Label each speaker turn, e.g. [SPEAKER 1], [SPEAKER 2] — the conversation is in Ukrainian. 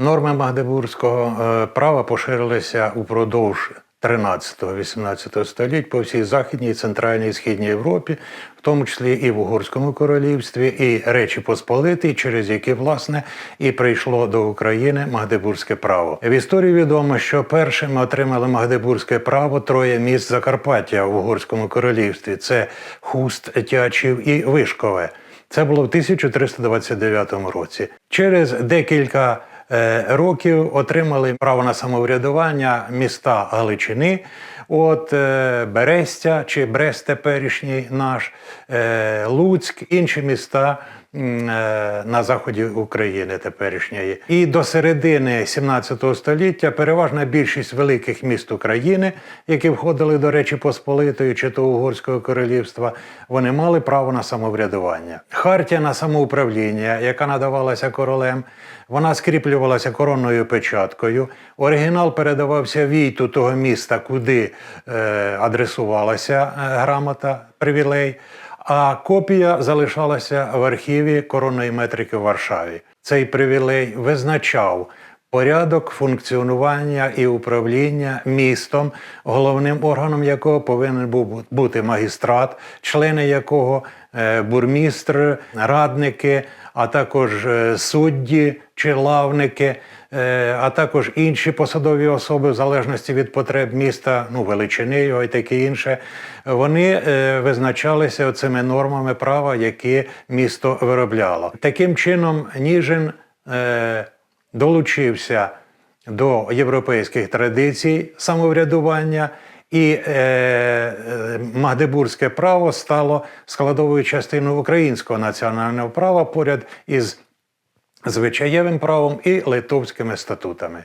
[SPEAKER 1] Норми магдебурзького е, права поширилися упродовж 13-18 століть по всій Західній, Центральній і Східній Європі, в тому числі і в Угорському королівстві, і Речі Посполитій, через які, власне, і прийшло до України Магдебурзьке право. В історії відомо, що першими отримали Магдебурзьке право троє міст Закарпаття в Угорському королівстві: це Хуст, Тячів і Вишкове. Це було в 1329 році. Через декілька років отримали право на самоврядування міста Галичини, от е, Берестя чи Брест теперішній наш, е, Луцьк, інші міста. Е, На заході України теперішньої, і до середини 17 століття переважна більшість великих міст України, які входили до Речі Посполитої чи то Угорського королівства, вони мали право на самоврядування. Хартія на самоуправління, яка надавалася королем, вона скріплювалася коронною печаткою. Оригінал передавався війту того міста, куди е, адресувалася е, грамота, привілей. А копія залишалася в архіві коронної метрики в Варшаві. Цей привілей визначав порядок функціонування і управління містом, головним органом якого повинен був бути магістрат, члени якого е, бурмістр, радники, а також е, судді чи лавники, е, а також інші посадові особи, в залежності від потреб міста, ну величини його і таке інше. Вони е, визначалися цими нормами права, які місто виробляло. Таким чином, Ніжин долучився до європейських традицій самоврядування, і е, е, Магдебурзьке право стало складовою частиною українського національного права поряд із звичаєвим правом і литовськими статутами.